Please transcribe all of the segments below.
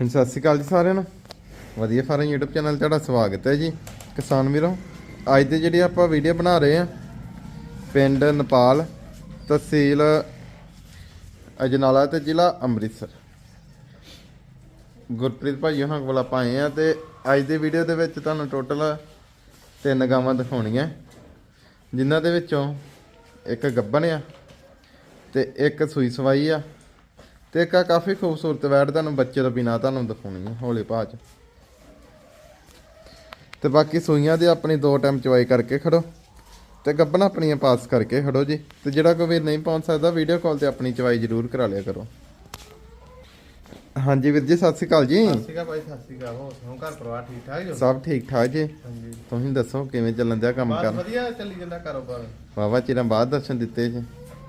ਹਾਂਜੀ, ਸਤਿ ਸ਼੍ਰੀ ਅਕਾਲ ਜੀ ਸਾਰਿਆਂ ਨੂੰ। ਵਧੀਆ ਫਾਰਮ YouTube ਚੈਨਲ ਤੁਹਾਡਾ ਸਵਾਗਤ ਹੈ ਜੀ। ਕਿਸਾਨ ਵੀਰੋ, ਅੱਜ ਦੇ ਜਿਹੜੀ ਆਪਾਂ ਵੀਡੀਓ ਬਣਾ ਰਹੇ ਆ ਪਿੰਡ ਨੇਪਾਲ, ਤਹਿਸੀਲ ਅਜਨਾਲਾ ਤੇ ਜ਼ਿਲ੍ਹਾ ਅੰਮ੍ਰਿਤਸਰ। ਗੁਰਪ੍ਰੀਤ ਭਾਈ ਉਹਨਾਂ ਕੋਲ ਆਪਾਂ ਆਏ ਆ ਤੇ ਅੱਜ ਦੀ ਵੀਡੀਓ ਦੇ ਵਿੱਚ ਤੁਹਾਨੂੰ ਟੋਟਲ ਤਿੰਨ ਗਾਵਾਂ ਦਿਖਾਉਣੀਆਂ। ਜਿਨ੍ਹਾਂ ਦੇ ਵਿੱਚੋਂ ਇੱਕ ਗੱਬਣ ਆ ਤੇ ਇੱਕ ਸੂਈ ਸਵਾਈ ਆ। ਤੇ ਇੱਕ ਆ ਕਾਫੀ ਖੂਬਸੂਰਤ ਵੈੜ ਤੁਹਾਨੂੰ ਬੱਚੇ ਤੋਂ ਬਿਨਾ ਤੁਹਾਨੂੰ ਦਿਖਾਉਣੀ ਹੈ ਹੌਲੇ ਭਾਅ ਚ। ਤੇ ਬਾਕੀ ਸੂਈਆਂ ਦੇ ਆਪਣੀ ਦੋ ਟਾਈਮ ਚਵਾਈ ਕਰਕੇ ਖੜੋ। ਤੇ ਗੱਬਨ ਆਪਣੀਆਂ ਪਾਸ ਕਰਕੇ ਖੜੋ ਜੀ। ਤੇ ਜਿਹੜਾ ਕੋਈ ਵੀਰ ਨਹੀਂ ਪਹੁੰਚ ਸਕਦਾ ਵੀਡੀਓ ਕਾਲ ਤੇ ਆਪਣੀ ਚਵਾਈ ਜ਼ਰੂਰ ਕਰਾ ਲਿਆ ਕਰੋ। ਹਾਂਜੀ ਵੀਰ ਜੀ ਸਤਿ ਸ਼੍ਰੀ ਅਕਾਲ ਜੀ। ਸਤਿ ਸ਼੍ਰੀ ਅਕਾਲ ਭਾਈ ਸਤਿ ਸ਼੍ਰੀ ਅਕਾਲ। ਹੋਰ ਸੁਣਾਓ ਘਰ ਪਰਿਵਾਰ ਠੀਕ ਠਾਕ ਜੋ? ਸਭ ਠੀਕ ਠਾਕ ਜੀ। ਹਾਂਜੀ। ਤੁਸੀਂ ਦੱਸੋ ਕਿਵੇਂ ਚੱਲਣ ਦਿਆ ਕੰਮ ਬਸ ਕਰ ਵਧੀਆ ਚੱਲੀ ਜਾਂਦਾ ਕਾਰੋਬਾਰ। ਵਾਵਾ ਚਿਰਾਂ ਬਾਅਦ ਦਰਸ਼ਨ ਦਿੱਤੇ ਜੀ।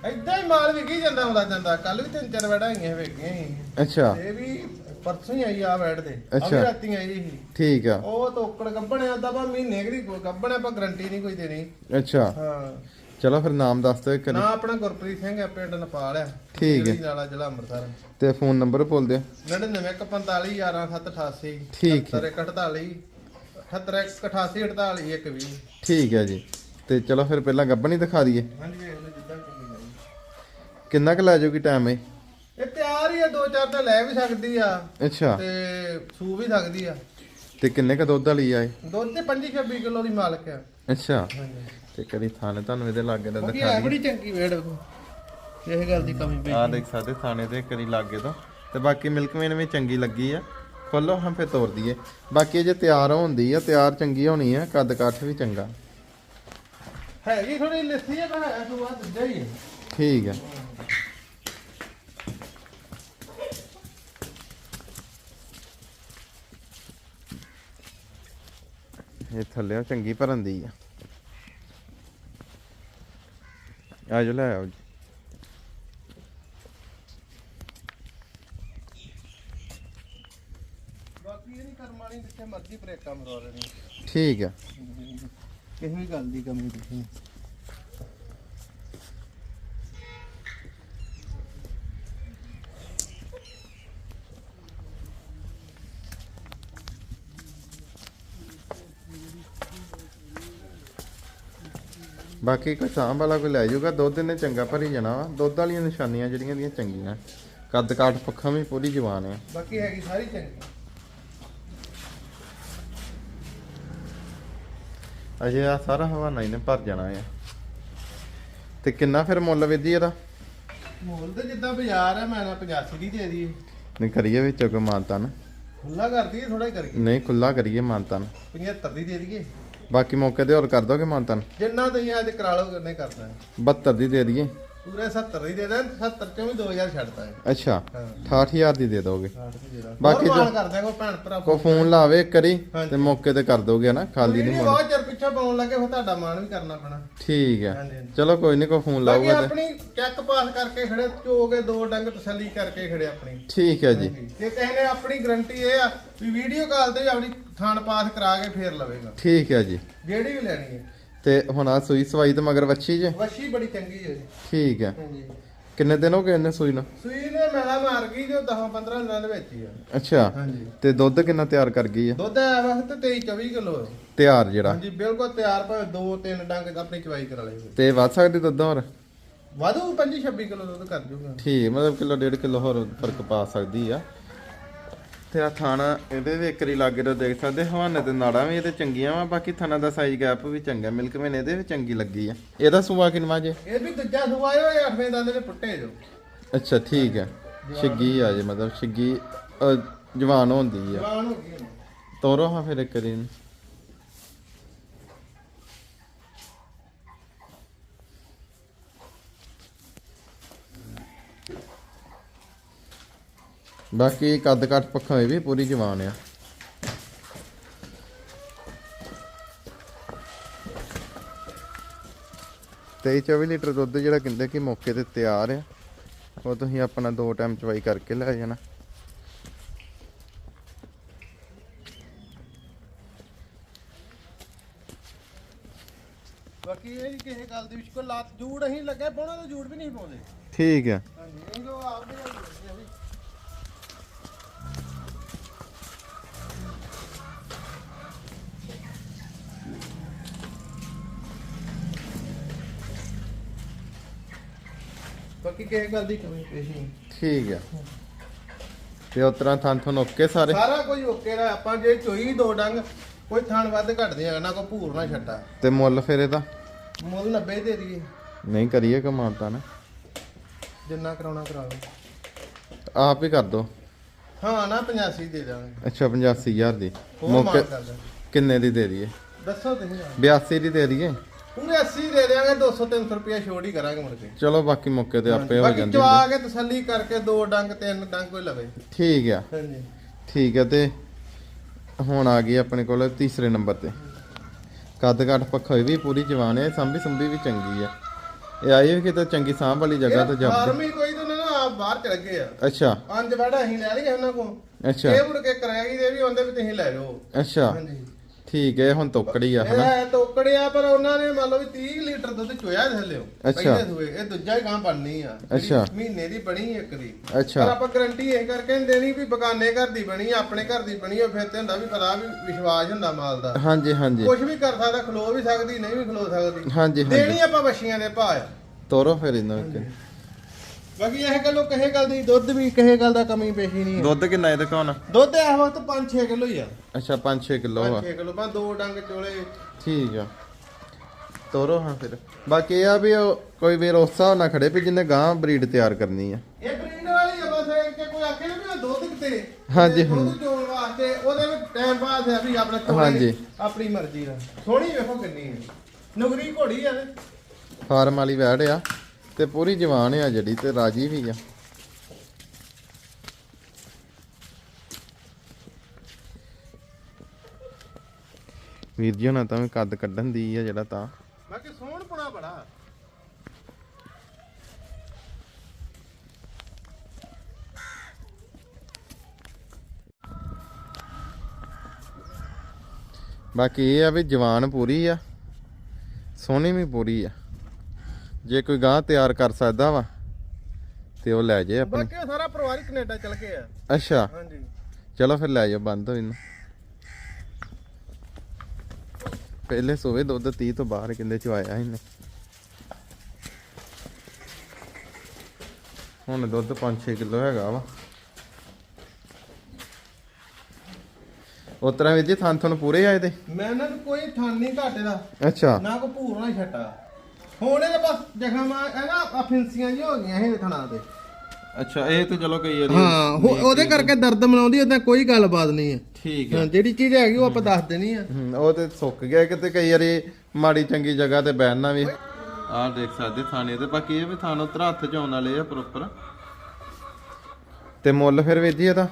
ਏਦਾਂ ਹੀ ਮਾਲ ਵਿਕੀ ਜਾਂਦਾ ਹੁੰਦਾ ਜਾਂਦਾ। ਕੱਲ ਵੀ ਤਿੰਨ ਚਾਰ ਵੜਾ ਆਈਆਂ ਵੇਖੀਆਂ ਸੀ। ਅੱਛਾ। ਇਹ ਵੀ ਪਰਸੋਂ ਹੀ ਆਈ ਆ ਵੈੜ ਤੇ। ਅੱਛਾ। ਵੀ ਰਾਤੀ ਆਈ ਸੀ। ਠੀਕ ਆ। ਉਹ ਤੋਕੜ ਗੱਬਣਿਆ ਦਾ ਬਾ ਮਹੀਨੇ ਦੀ ਗੱਬਣਿਆ ਆਪਾਂ ਗਰੰਟੀ ਨਹੀਂ ਕੋਈ ਦੇਣੀ। ਅੱਛਾ। ਹਾਂ। ਚਲੋ ਫਿਰ ਨਾਮ ਦੱਸ ਦਿਓ ਇੱਕ ਨਾ। ਆਪਣਾ ਗੁਰਪ੍ਰੀਤ ਸਿੰਘ ਹੈ ਪਿੰਡ ਨੇਪਾਲ ਆ। ਠੀਕ ਹੈ। ਜਿਹੜੀ ਨਾਲਾ ਜ਼ਿਲ੍ਹਾ ਅੰਮ੍ਰਿਤਸਰ। ਤੇ ਫੋਨ ਨੰਬਰ ਬੋਲ ਦਿਓ। 9945 11788 ਠੀਕ ਹੈ। 78 78 88 ਇੱਕ ਵੀ ਠੀਕ ਹੈ ਜੀ। ਤੇ ਚਲੋ ਫਿਰ ਪਹਿਲਾਂ ਗੱਬਨ ਹੀ ਦਿਖਾ ਦਈਏ। ਹਾਂਜੀ ਵੇਖ ਲਓ ਕਿੰਨਾ ਕੁ ਲੈ ਜਾਊਗੀ ਟਾਈਮ ਇਹ? ਇਹ ਤਿਆਰ ਹੀ ਆ ਦੋ ਚਾਰ ਤਾਂ ਲੈ ਵੀ ਸਕਦੀ ਆ। ਅੱਛਾ। ਤੇ ਸੂ ਵੀ ਸਕਦੀ ਆ। ਤੇ ਕਿੰਨੇ ਕ ਦੁੱਧ ਵਾਲੀ ਆ ਇਹ? ਦੁੱਧ ਤੇ 25 26 ਕਿਲੋ ਦੀ ਮਾਲਕ ਆ। ਅੱਛਾ। ਤੇ ਕਦੀ ਥਾਣੇ ਤੁਹਾਨੂੰ ਇਹਦੇ ਲਾਗੇ ਦਾ ਦਿਖਾ ਦਈਏ ਬੜੀ ਚੰਗੀ ਵੇੜ ਇਹ ਗੱਲ ਦੀ ਕਮੀ ਪਈ ਆ ਦੇਖ ਸਕਦੇ ਥਾਣੇ ਤੇ ਕਰੀ ਲਾਗੇ ਤੋਂ। ਤੇ ਬਾਕੀ ਮਿਲਕਮੇਨ ਵੀ ਚੰਗੀ ਲੱਗੀ ਆ। ਖੋਲੋ ਹਾਂ ਫਿਰ ਤੋੜ ਦਈਏ। ਬਾਕੀ ਜੇ ਤਿਆਰ ਹੁੰਦੀ ਆ ਤਿਆਰ ਚੰਗੀ ਹੋਣੀ ਆ ਕੱਦ ਕੱਠ ਵੀ ਚੰਗਾ। ਹੈਗੀ ਥੋੜੀ ਲੱਸੀ ਆ ਪਰ ਹੈ ਤੂੰ ਆ ਦੂਜਾ ਹੀ ਆ। ਠੀਕ ਆ। ਇਹ ਥੱਲੇ ਚੰਗੀ ਭਰਨ ਦੀ ਆ। ਆ ਜੋ ਲੈ ਆਓ ਜੀ। ਬਾਕੀ ਇਹ ਨਹੀਂ ਕਰਮਾਂ ਨਹੀਂ ਜਿੱਥੇ ਮਰਜ਼ੀ ਬ੍ਰੇਕਾਂ ਮਰਵਾ ਲੈਣੀ। ਠੀਕ ਆ। ਕਿਸੇ ਵੀ ਗੱਲ ਦੀ ਕਮੀ ਨਹੀਂ। ਬਾਕੀ ਕੋਈ ਸਾਂਭ ਵਾਲਾ ਕੋਈ ਲੈ ਜਾਊਗਾ ਦੁੱਧ ਨੇ ਚੰਗਾ ਭਰੀ ਜਾਣਾ ਵਾ। ਦੁੱਧ ਵਾਲੀਆਂ ਨਿਸ਼ਾਨੀਆਂ ਜਿਹੜੀਆਂ ਦੀਆਂ ਚੰਗੀਆਂ। ਕੱਦ ਕਾਠ ਪੱਖਾਂ ਵੀ ਪੂਰੀ ਜਵਾਨ ਆ। ਬਾਕੀ ਹੈਗੀ ਸਾਰੀ ਚੰਗੀ। ਅਜੇ ਆ ਸਾਰਾ ਹਵਾਨਾ ਹੀ ਨੇ ਭਰ ਜਾਣਾ ਆ। ਤੇ ਕਿੰਨਾ ਫਿਰ ਮੁੱਲ ਵਿਧੀ ਇਹਦਾ? ਮੋਲ ਤੇ ਜਿੱਦਾਂ ਬਾਜ਼ਾਰ ਹੈ ਮੈਂ ਨਾ 85 ਦੀ ਦੇ ਦੀ ਨਹੀਂ ਕਰੀਏ ਵਿੱਚੋਂ ਕੋਈ ਮਾਨਤਾਨ। ਖੁੱਲਾ ਕਰਦੀ ਥੋੜਾ ਹੀ ਕਰੀਏ। ਨਹੀਂ ਖੁੱਲਾ ਕਰੀਏ ਮਾਨਤਾਨ। 75 ਦੀ ਦੇ ਦਈਏ। ਬਾਕੀ ਮੌਕੇ ਤੇ ਹੋਰ ਕਰ ਦੋਗੇ ਮਾਨਤਾਨ? ਜਿੰਨਾ ਤੁਸੀਂ ਅੱਜ ਕਰਾ ਲਓ ਕਰਨੇ। ਕਰਦਾ ਹੈ 72 ਦੀ ਦੇ ਦਈਏ। ਪੂਰੇ 70 ਦੀ ਦੇ ਦੇਣ 70 ਚੋਂ ਵੀ 2000 ਛੱਡਦਾ ਹੈ ਅੱਛਾ ਹਾਂ। 68000 ਦੀ ਦੇ ਦੋਗੇ। 60 ਦੀ ਦੇ ਦਾਂ ਬਾਕੀ ਬਾਕੀ ਜੋ- ਮਾਨ ਕਰਦੇ ਕੋ ਭੈਣ ਭਰਾ ਕੋ ਫੋਨ ਲਾਵੇ ਇੱਕ ਵਾਰੀ ਹਾਂਜੀ। ਤੇ ਮੌਕੇ ਤੇ ਕਰ ਦੋਗੇ ਨਾ ਖਾਲੀ ਨਹੀਂ ਨਹੀਂ ਮੁੜ ਬਹੁਤ ਚਿਰ ਪਿੱਛੇ ਪਾਉਣ ਲੱਗੇ ਫਿਰ ਤੁਹਾਡਾ ਮਾਨ ਵੀ ਕਰਨਾ ਪੈਣਾ। ਠੀਕ ਹੈ ਹਾਂਜੀ। ਚਲੋ ਕੋਈ ਨਹੀਂ ਕੋ ਫੋਨ ਬਾਕੀ ਲਾਊਗਾ ਤੇ। ਆਪਣੀ ਚੈੱਕ ਪਾਸ ਕਰਕੇ ਖੜੇ ਚੋਗੇ ਦੋ ਡੰਗ ਤਸੱਲੀ ਕਰਕੇ ਖੜੇ ਆਪਣੀ। ਠੀਕ ਹੈ ਜੀ। ਤੇ ਕਿਸੇ ਨੇ ਆਪਣੀ ਗਰੰਟੀ ਇਹ ਆ ਵੀ ਵੀਡੀਓ ਕਾਲ ਤੇ ਆਪਣੀ ਥਾਣ ਪਾਸ ਕਰਾ ਕੇ ਫੇਰ ਲਵੇਗਾ। ਠੀਕ ਹੈ ਜੀ। ਜਿਹੜੀ ਵੀ ਲੈਣੀ ਹੈ। ਤੇ ਹੁਣ ਆ ਸੂਈ ਸਵਾਈ ਤੇ ਮਗਰ ਵੱਛੀ ਜੇ? ਵਸ਼ੀ ਬੜੀ ਚੰਗੀ ਹੈ ਜੀ। ਠੀਕ ਹੈ। ਹਾਂਜੀ। ਕਿੰਨੇ ਦਿਨ ਹੋ ਗਏ ਇਹਨੇ ਸੂਈ ਨੂੰ? ਸੂਈ ਨੇ ਮੇਲਾ ਮਾਰ ਗਈ ਜੋ 10 15 ਦਿਨਾਂ ਦੇ ਵਿੱਚ ਹੀ ਆ। ਅੱਛਾ। ਹਾਂਜੀ। ਤੇ ਦੁੱਧ ਕਿੰਨਾ ਤਿਆਰ ਕਰ ਗਈ ਆ? ਦੁੱਧ ਆ ਵਕਤ 23 24 ਕਿਲੋ ਤਿਆਰ ਜਿਹੜਾ? ਹਾਂਜੀ ਬਿਲਕੁਲ ਤਿਆਰ ਭਾਵੇਂ ਦੋ ਤਿੰਨ ਡੰਗ ਆਪਣੀ ਚਵਾਈ ਕਰਾ ਲਈ ਤੇ ਵੱਧ ਸਕਦੀ ਦੁੱਧ ਹੋਰ? ਵਾਧੂ 25 26 ਕਿਲੋ ਦੁੱਧ ਕਰ ਜੂਗਾ। ਠੀਕ ਮਤਲਬ ਕਿਲੋ ਡੇਢ ਕਿਲੋ ਹੋਰ ਫ਼ਰਕ ਪਾ ਸਕਦੀ ਆ। ਤੇ ਆ ਥਾਣਾ ਇਹਦੇ ਵੀ ਇੱਕ ਰੀ ਲਾਗੇ ਤੋਂ ਦੇਖ ਸਕਦੇ ਹਵਾਨੇ ਤੇ ਨਾੜਾਂ ਵੀ ਇਹਦੇ ਚੰਗੀਆਂ ਵਾ ਬਾਕੀ ਥਾਣਾ ਦਾ ਸਾਈਜ਼ ਗੈਪ ਵੀ ਚੰਗਾ ਮਿਲਕ ਮੈਨ ਇਹਦੇ ਵੀ ਚੰਗੀ ਲੱਗੀ ਆ। ਇਹਦਾ ਸੂਆ ਕਿੰਨਾ ਜੇ? ਇਹ ਵੀ ਦੂਜਾ ਸੁਆਏ ਹੋਏ ਅੱਠਵੇਂ ਦੰਦ ਦੇ ਪੁੱਟੇ ਜੋ। ਅੱਛਾ ਠੀਕ ਹੈ ਛਿੱਗੀ ਆ ਜੇ ਮਤਲਬ ਛਿੱਗੀ ਅ, ਜਵਾਨ ਹੁੰਦੀ ਆ। ਜਵਾਨ ਹੋ ਗਈ ਤੋਰੋ ਹਾਂ ਫਿਰ ਇੱਕ ਰੀ ਬਾਕੀ ਕੱਦ ਕੱਟ ਪੱਖੋਂ ਇਹ ਵੀ ਪੂਰੀ ਜਵਾਨ ਆ। ਤੇਈ 24 ਲੀਟਰ ਦੁੱਧ ਜਿਹੜਾ ਕਹਿੰਦੇ ਕਿ ਮੌਕੇ ਤੇ ਤਿਆਰ ਆ ਉਹ ਤੁਸੀਂ ਆਪਣਾ ਦੋ ਟਾਈਮ ਚਵਾਈ ਕਰਕੇ ਲੈ ਜਾਣਾ। ਬਾਕੀ ਇਹ ਕਿਸੇ ਗੱਲ ਦੇ ਵਿੱਚ ਕੋਈ ਲੱਤ ਜੂੜ ਅਸੀਂ ਲੱਗੇ ਪਾਉਣਾ ਤਾਂ ਜੂੜ ਵੀ ਨਹੀਂ ਪਾਉਂਦੇ। ਠੀਕ ਆ। ਹਾਂਜੀ ਇਹ ਜੋ ਆਪਦੇ ਨਾਲ ਬਾਕੀ ਕਿਸੇ ਗੱਲ ਦੀ ਕਮੀ ਪੇਸ਼ ਠੀਕ ਆ। ਤੇ ਉਸ ਤਰ੍ਹਾਂ ਥਾਂ ਤੁਹਾਨੂੰ ਓਕੇ ਸਾਰੇ? ਸਾਰਾ ਕੁਝ ਓਕੇ ਦਾ ਆਪਾਂ ਜੇ ਚੋਈ ਦੋ ਡੰਗ ਕੋਈ ਥਾਣ ਵੱਧ ਘਟਦੇ ਆ ਨਾ ਕੋਈ ਭੂਰ ਨਾ ਛੱਡਾ। ਤੇ ਮੁੱਲ ਫਿਰ ਇਹਦਾ? ਮੁੱਲ 90 ਦੇ ਦਈਏ ਨਹੀਂ ਕਰੀਏ ਕਮਾਤਾ ਨਾ। ਜਿੰਨਾ ਕਰਾਉਣਾ ਕਰਾ ਲਓ। ਆਪ ਹੀ ਕਰ ਦੋ। ਹਾਂ ਨਾ 85 ਦੇ ਦਾਂਗੇ। ਅੱਛਾ 85000 ਦੀ। ਮੌਕੇ ਕਿੰਨੇ ਦੀ ਦੇ ਦਈਏ? ਦੱਸੋ ਤੁਸੀਂ। 82 ਦੀ ਦੇ ਦਈਏ? ਉਹਨੇ 80 ਦੇ ਦਿਆਂਗੇ 200 300 ਰੁਪਏ ਛੋੜ ਹੀ ਕਰਾਂਗੇ ਮੁੜ ਕੇ। ਚਲੋ ਬਾਕੀ ਮੌਕੇ ਤੇ ਆਪੇ ਹੋ ਬਾਕੀ ਜਾਂਦੀ ਚਵਾ ਕੇ ਤਸੱਲੀ ਕਰਕੇ ਦੋ ਡੰਗ ਤਿੰਨ ਡੰਗ ਕੋਈ ਲਵੇ। ਠੀਕ ਆ। ਹਾਂਜੀ। ਠੀਕ ਹੈ ਤੇ ਹੁਣ ਆ ਗਈ ਆਪਣੇ ਕੋਲ ਤੀਸਰੇ ਨੰਬਰ ਤੇ। ਕੱਦ ਕਾਠ ਪੱਖਾ ਵੀ ਪੂਰੀ ਜਵਾਨ ਹੈ ਸੰਭੀ ਸੰਭੀ ਵੀ ਚੰਗੀ ਹੈ ਇਹ ਆਈ ਵੀ ਕਿਤੇ ਚੰਗੀ ਸਾਂਭ ਵਾਲੀ ਜਗ੍ਹਾ ਤੇ ਜਾਂਦੀ ਫਾਰਮੀ ਕੋਈ ਤਾਂ ਨਾ ਆਪ ਬਾਹਰ ਚਲ ਗਏ ਆ। ਅੱਛਾ। ਪੰਜ ਵੜਾ ਅਸੀਂ ਲੈ ਲਈਏ ਉਹਨਾਂ ਕੋਲ। ਅੱਛਾ। ਇਹ ਮੁੜ ਕੇ ਕਰਾਈ ਦੇ ਵੀ ਆਉਂਦੇ ਵੀ ਤੁਸੀਂ ਲੈ ਜਾਓ ਅੱਛਾ। ਹਾਂਜੀ। ਠੀਕ ਹੈ ਹੁਣ ਤੋਕੜੀ ਆ ਇਹ ਹਨਾ? ਹੈ ਟੋਕੜਿਆ ਪਰ ਉਹਨਾਂ ਨੇ ਮੰਨ ਲਓ ਵੀ 30 ਲੀਟਰ ਦੁੱਧ ਚੋਇਆ ਥੱਲਿਓ ਅੱਛਾ। ਪਹਿਲੇ ਸੂਏ ਇਹ ਦੂਜਾ ਹੀ ਗਾਂ ਬਣਨੀ ਆ ਜਿਹੜੀ ਅੱਛਾ। ਮਹੀਨੇ ਦੀ ਬਣੀ ਇੱਕ ਦੀ। ਪਰ ਅੱਛਾ ਆਪਾਂ ਗਰੰਟੀ ਇਹ ਕਰਕੇ ਨੀ ਦੇਣੀ ਵੀ ਬਗਾਨੇ ਘਰ ਦੀ ਬਣੀ ਆ, ਆਪਣੇ ਘਰ ਦੀ ਬਣੀ ਆ ਫਿਰ ਤੇ ਹੁੰਦਾ ਵੀ ਪਤਾ ਵੀ ਵਿਸ਼ਵਾਸ ਹੁੰਦਾ ਮਾਲ ਦਾ। ਹਾਂਜੀ ਹਾਂਜੀ। ਕੁਝ ਵੀ ਕਰ ਸਕਦਾ ਖਲੋ ਵੀ ਸਕਦੀ ਨਹੀਂ ਵੀ ਖਲੋ ਸਕਦੀ। ਹਾਂਜੀ ਹਾਂਜੀ। ਦੇਣੀ ਆਪਾਂ ਬੱਛੀਆਂ ਦੇ ਭਾਅ। ਆ ਤੋਰੋ ਫਿਰ ਇਹਨਾਂ ਵਿੱਚ। ਬਾਕੀ ਇਹ ਗੱਲੋਂ ਕਹੇ ਗੱਲ ਦੀ ਦੁੱਧ ਵੀ ਕਹੇ ਗੱਲ ਦਾ ਕਮੀ ਪੇਸ਼ੀ ਨਹੀਂ ਹੈ। ਦੁੱਧ ਕਿੰਨਾ ਇਹਦੇ ਕੋਲ ਦੁੱਧ ਇਸ ਵਕਤ 5-6 ਕਿਲੋ ਹੀ ਆ। ਅੱਛਾ 5-6 ਕਿਲੋ ਆ। 5-6 ਕਿਲੋ ਬਾ ਦੋ ਡੰਗ ਚੋਲੇ ਠੀਕ ਆ। ਤੋਰੋ ਹਾਂ ਫਿਰ। ਬਾਕੀ ਇਹ ਆ ਵੀ ਕੋਈ ਉਸ ਹਿਸਾਬ ਨਾਲ ਖੜੇ ਵੀ ਜਿਹਨੇ ਗਾਂ ਬਰੀਡ ਤਿਆਰ ਕਰਨੀ ਆ। ਇਹ ਬਰੀਡ ਵਾਲੀ ਆ ਬਸ ਕਿ ਕੋਈ ਆਖੇ ਨਾ ਵੀ ਦੁੱਧ ਕਿਤੇ। ਹਾਂਜੀ, ਦੁੱਧ ਚੋਣ ਵਾਸਤੇ ਉਹਦੇ ਵਿੱਚ ਟਾਈਮ ਪਾਸ ਹੈ ਵੀ ਆਪਣਾ ਹਾਂਜੀ। ਆਪਣੀ ਮਰਜ਼ੀ ਦਾ ਸੋਹਣੀ ਵੇਖੋ ਕਿੰਨੀ ਹੈ। ਨੁਗਰੀ ਘੋੜੀ ਆ। ਫਾਰਮ ਵਾਲੀ ਵੈੜ ਆ। ਤੇ ਪੂਰੀ ਜਵਾਨ ਆ ਜਿਹੜੀ ਤੇ ਰਾਜੀ ਵੀ ਆ। ਵੀਰ ਜੀ ਹੁਣਾਂ ਤਾਂ ਵੀ ਕੱਦ ਕੱਢਣ ਦੀ ਆ ਜਿਹੜਾ ਤਾਂ। ਬਾਕੀ ਸੋਹਣ ਪੁਣਾ ਬੜਾ। ਬਾਕੀ ਇਹ ਆ ਵੀ ਜਵਾਨ ਪੂਰੀ ਆ ਸੋਹਣੀ ਵੀ ਪੂਰੀ ਆ। ਜੇ ਕੋਈ ਗਾਂ ਤਿਆਰ ਕਰ ਸਕਦਾ ਵਾ ਤੇ ਉਹ ਲੈ ਜੇ ਆਪਣੀ ਬਾਕੀ ਸਾਰਾ ਪਰਿਵਾਰ ਹੀ ਕੈਨੇਡਾ ਚਲ ਗਏ ਆ। ਅੱਛਾ। ਹਾਂਜੀ। ਚਲੋ ਫਿਰ ਲੈ ਜਾਓ ਬੰਦ ਹੋ ਇਹਨੂੰ ਪਹਿਲੇ ਸੋਵੇ ਦੁੱਧ 30 ਤੋਂ ਬਾਹਰ ਕਿੰਦੇ ਚ ਆਇਆ ਇਹਨੇ। ਹੁਣ ਦੁੱਧ 5-6 ਕਿਲੋ ਹੈਗਾ ਵਾ। ਉਸ ਤਰ੍ਹਾਂ ਵੀ ਜੀ ਥਾਂ ਤੁਹਾਨੂੰ ਪੂਰੇ ਆਏ ਦੇ ਮੈਂ ਇਹਨਾਂ ਨੂੰ ਕੋਈ ਥਾਨ ਨਹੀਂ ਘਾਟੇ ਦਾ। ਅੱਛਾ। ਨਾ ਕੋ ਭੂਰ ਨਾ ਛੱਟਾ। ਹੁਣ ਇਹ ਬਸ ਜਖਮ ਆ ਇਹ ਨਾ ਅਫੈਂਸੀਆਂ ਜੀ ਹੋ ਗਈਆਂ ਇਹ ਥਣਾ ਤੇ ਅੱਛਾ ਇਹ ਤੇ ਚਲੋ ਕਈ ਵਾਰੀ ਹਾਂ ਉਹ- ਉਹਦੇ ਕਰਕੇ ਦਰਦ ਮਨਾਉਂਦੀ ਉਹਦਾ ਕੋਈ ਗੱਲਬਾਤ ਨਹੀਂ ਹੈ। ਠੀਕ ਹਾਂ, ਜਿਹੜੀ ਚੀਜ਼ ਹੈਗੀ ਉਹ ਆਪਾਂ ਦੱਸ ਦੇਣੀ ਆ। ਹੂੰ, ਉਹ ਤੇ ਸੁੱਕ ਗਿਆ ਕਿਤੇ ਕਈ ਵਾਰੀ ਮਾੜੀ ਚੰਗੀ ਜਗ੍ਹਾ ਤੇ ਬੈਠਣਾ ਵੀ। ਆਹ ਦੇਖ ਸਕਦੇ ਥਾਣੇ ਤੇ ਬਾਕੀ ਇਹ ਵੀ ਥਾਣ ਉਤਰ ਹੱਥ ਚ ਆਉਣ ਵਾਲੇ ਆ ਪ੍ਰੋਪਰ ਤੇ ਮੁੱਲ ਫਿਰ ਵੀਰ ਜੀ ਇਹਦਾ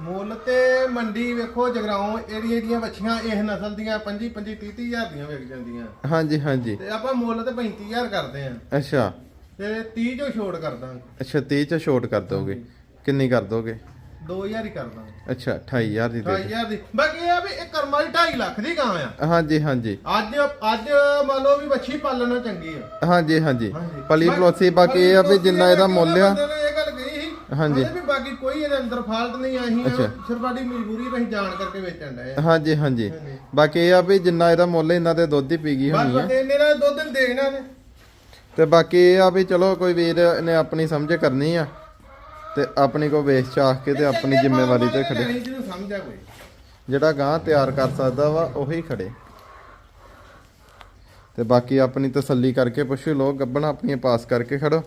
ਮੁੱਲ ਤੇ ਮੰਡੀ ਵੇਖੋ ਜਗਰਾਉਂ ਏਰੀਏ ਦੀਆਂ ਵੱਛੀਆਂ ਇਸ ਨਸਲ ਦੀਆਂ 25 25 30 30 ਹਜ਼ਾਰ ਦੀਆਂ ਵਿਕ ਜਾਂਦੀਆਂ। ਹਾਂਜੀ ਹਾਂਜੀ। ਤੇ ਆਪਾਂ ਮੁੱਲ ਤੇ 35000 ਕਰਦੇ ਆ। ਅੱਛਾ। ਤੇ 30 ਚੋਂ ਛੋੜ ਕਰ ਦਾਂਗੇ। ਅੱਛਾ 30 ਚ ਛੋਟ ਕਰ ਦੋਗੇ। ਕਿੰਨੀ ਕਰ ਦੋਗੇ? 2000 ਹੀ ਕਰ ਦਾਂਗੇ। ਅੱਛਾ 28000 ਦੀ ਦੇ 28000 ਦੀ। ਬਾਕੀ ਇਹ ਆ ਵੀ ਇਹ ਕਰਮ ਵਾਲੀ 2.5 ਲੱਖ ਦੀ ਗਾਂ ਆ। ਹਾਂਜੀ ਹਾਂਜੀ। ਅੱਜ ਅੱਜ ਮੰਨ ਲਓ ਵੀ ਵੱਛੀ ਪਾਲਣਾ ਚੰਗੀ ਆ। ਹਾਂਜੀ ਹਾਂਜੀ। ਪਲੀ ਪਲੋਸੀ ਬਾਕੀ ਇਹ ਆ ਵੀ ਜਿੰਨਾ ਇਹਦਾ ਮੁੱਲ ਆ ਬੰਦੇ ਨੇ ਇਹ ਗੱਲ ਕਹੀ ਸੀ ਹਾਂਜੀ। ਉਹਦੇ ਵੀ ਬਾਕੀ ਕੋਈ ਇਹਦੇ ਅੰਦਰ ਫਾਲਟ ਨਹੀਂ ਆਹੀ ਅੱਛਾ। ਸਰਬਾਡੀ ਮਜਬੂਰੀ ਵਿੱਚ ਜਾਣ ਕਰਕੇ ਵੇਚਣ ਡਏ ਆ। ਹਾਂਜੀ ਹਾਂਜੀ। ਬਾਕੀ ਇਹ ਆ ਵੀ ਜਿੰਨਾ ਇਹਦਾ ਮੁੱਲ ਇਹਨਾਂ ਦੇ ਦੁੱਧ ਹੀ ਪੀ ਗਈ ਬਸ ਹੋਣੀ ਆ। ਤੇ ਮੇਰਾ ਦੁੱਧ ਦੇਣਾ ਨੇ ਤੇ ਬਾਕੀ ਇਹ ਆ ਵੀ ਚਲੋ ਕੋਈ ਵੀਰ ਨੇ ਆਪਣੀ ਸਮਝ ਕਰਨੀ ਆ ਤੇ ਆਪਣੀ ਕੋ ਵੇਚ ਚਾਹ ਕੇ ਤੇ ਆਪਣੀ ਜ਼ਿੰਮੇਵਾਰੀ ਤੇ ਖੜੇ। ਸਮਝ ਕੋਈ। ਜਿਹੜਾ ਗਾਂ ਤਿਆਰ ਕਰ ਸਕਦਾ ਵਾ ਉਹੀ ਖੜੇ। ਤੇ ਬਾਕੀ ਆਪਣੀ ਤਸੱਲੀ ਕਰਕੇ ਪਸ਼ੂ ਲੋਕ ਗੱਬਣਾ ਆਪਣੀਆਂ ਪਾਸ ਕਰਕੇ ਖੜੋ।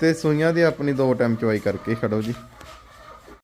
ਤੇ ਸੂਈਆਂ ਦੀ ਆਪਣੀ ਦੋ ਟਾਈਮ ਚਵਾਈ ਕਰਕੇ ਖੜੋ ਜੀ।